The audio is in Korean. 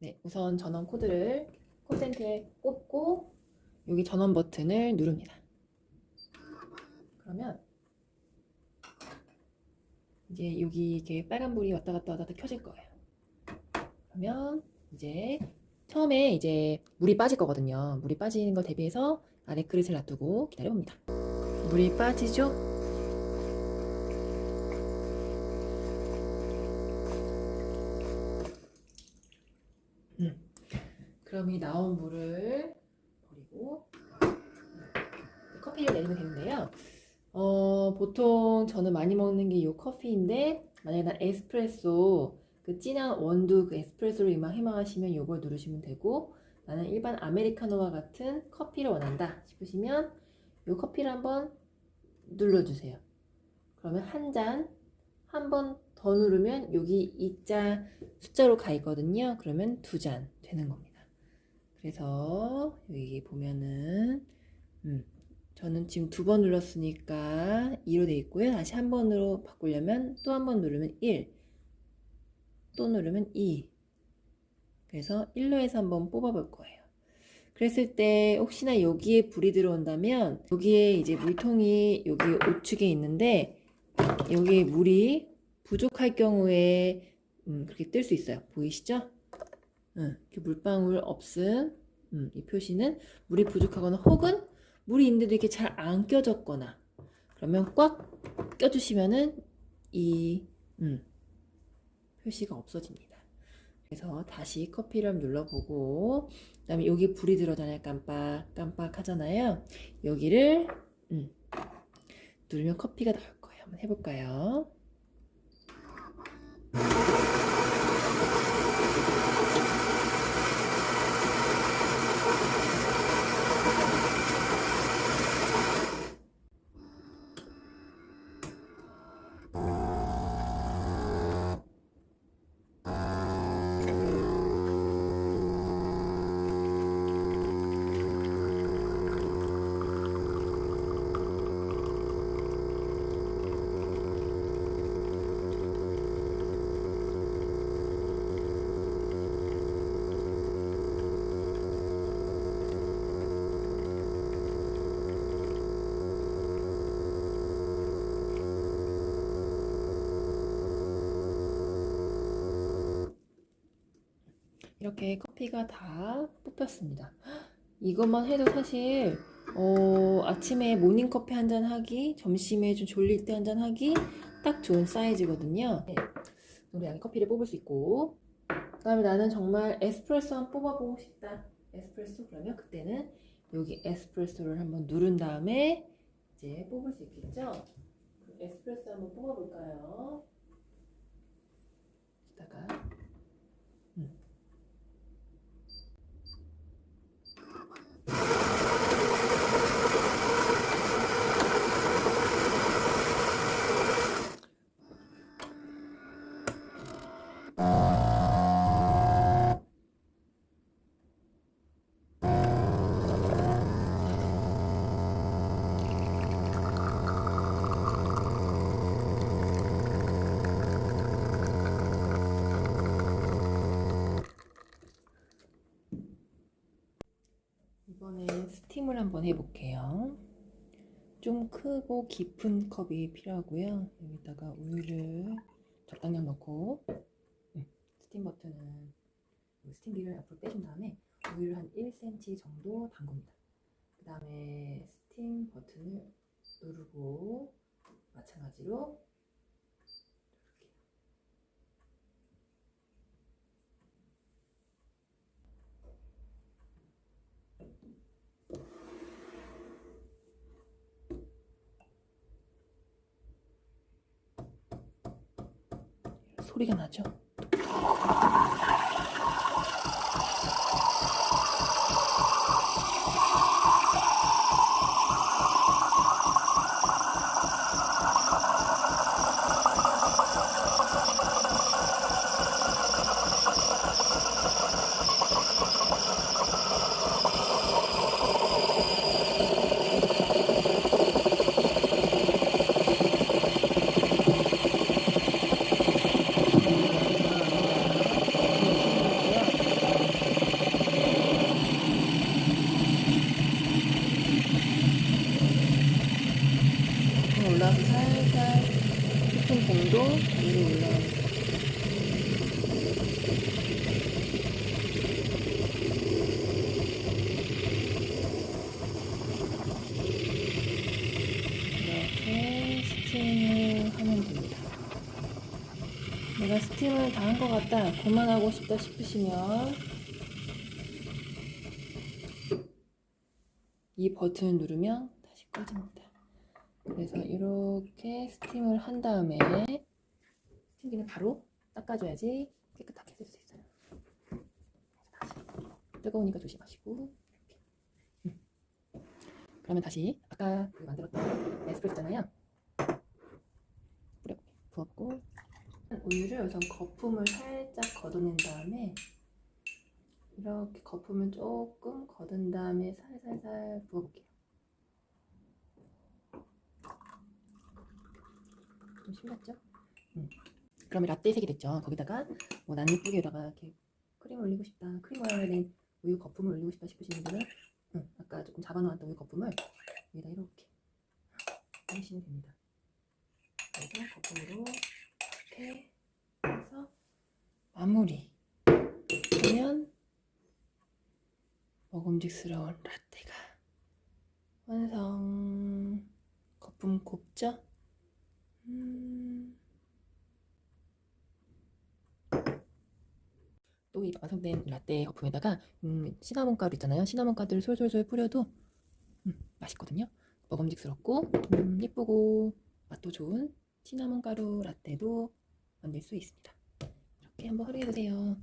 네, 우선 전원 코드를 콘센트에 꽂고 여기 전원 버튼을 누릅니다. 그러면 이제 여기 이렇게 빨간불이 왔다 갔다 왔다 갔다 켜질 거예요. 그러면 이제 처음에 이제 물이 빠질 거거든요. 물이 빠지는 걸 대비해서 아래 그릇을 놔두고 기다려봅니다. 물이 빠지죠? 그럼 이 나온 물을 버리고 커피를 내리면 되는데요. 어, 보통 저는 많이 먹는 게 이 커피인데 만약에 난 에스프레소 그 진한 원두 그 에스프레소를 희망하시면 이걸 누르시면 되고 나는 일반 아메리카노와 같은 커피를 원한다 싶으시면 이 커피를 한번 눌러주세요. 그러면 한 잔 한 번 더 누르면 여기 이자 숫자로 가 있거든요. 그러면 두 잔 되는 겁니다. 그래서 여기 보면은 음, 저는 지금 두 번 눌렀으니까 2로 돼 있고요. 다시 한 번으로 바꾸려면 또 한 번 누르면 1, 또 누르면 2. 그래서 1로 해서 한번 뽑아볼 거예요. 그랬을 때 혹시나 여기에 불이 들어온다면 여기에 이제 물통이 여기 우측에 있는데 여기에 물이 부족할 경우에 음, 그렇게 뜰 수 있어요. 보이시죠? 응, 이렇게 물방울 없음 음, 이 표시는 물이 부족하거나 혹은 물이 있는데도 이렇게 잘 안 껴졌거나 그러면 꽉 껴주시면은 이 음, 표시가 없어집니다. 그래서 다시 커피를 눌러보고 그다음에 여기 불이 들어오잖아요. 깜빡 깜빡 하잖아요. 여기를 음, 누르면 커피가 나올 거예요. 한번 해볼까요? 이렇게 커피가 다 뽑혔습니다. 이것만 해도 사실 어, 아침에 모닝 커피 한 잔 하기, 점심에 좀 졸릴 때 한 잔 하기 딱 좋은 사이즈거든요. 네. 우리 안에 커피를 뽑을 수 있고 그 다음에 나는 정말 에스프레소 한번 뽑아보고 싶다. 에스프레소 그러면 그때는 여기 에스프레소를 한번 누른 다음에 이제 뽑을 수 있겠죠? 에스프레소 한번 뽑아볼까요? 이따가 이번에 스팀을 한번 해볼게요. 좀 크고 깊은 컵이 필요하고요. 여기다가 우유를 적당량 넣고 음, 스팀 버튼은 이 스팀기를 앞으로 빼준 다음에 우유를 한 1cm 정도 담굽니다. 그 다음에 스팀 버튼을 누르고 마찬가지로 소리가 나죠? 올라옵니다. 이렇게 스팀을 하면 됩니다. 내가 스팀을 다 한 것 같다. 그만하고 싶다 싶으시면 이 버튼을 누르면 다시 꺼집니다. 그래서 이렇게 스팀을 한 다음에 스팀기는 바로 닦아줘야지 깨끗하게 쓸수 있어요. 다시 뜨거우니까 조심하시고 이렇게. 음. 그러면 다시 아까 그 만들었던 에스프레소잖아요. 뿌려 부었고 우유를 우선 거품을 살짝 걷어낸 다음에 이렇게 거품을 조금 걷은 다음에 살살살 부을게요. 좀 심했죠? 음. 그러면 라떼 색이 됐죠. 거기다가 뭐 나는 예쁘게다가 이렇게 크림을 올리고 싶다. 크림 모양의 우유 거품을 올리고 싶다 싶으신 분들은 음, 아까 조금 잡아놓았던 우유 거품을 여기다 이렇게 올리시면 됩니다. 그래서 거품으로 이렇게 해서 마무리. 그러면 먹음직스러운 라떼가 완성. 거품 곱죠? 음. 또이 완성된 라떼 거품에다가 음, 시나몬 가루 있잖아요. 시나몬 가루를 솔솔솔 뿌려도 음, 맛있거든요. 먹음직스럽고 음, 예쁘고 맛도 좋은 시나몬 가루 라떼도 만들 수 있습니다. 이렇게 한번 활용해 보세요.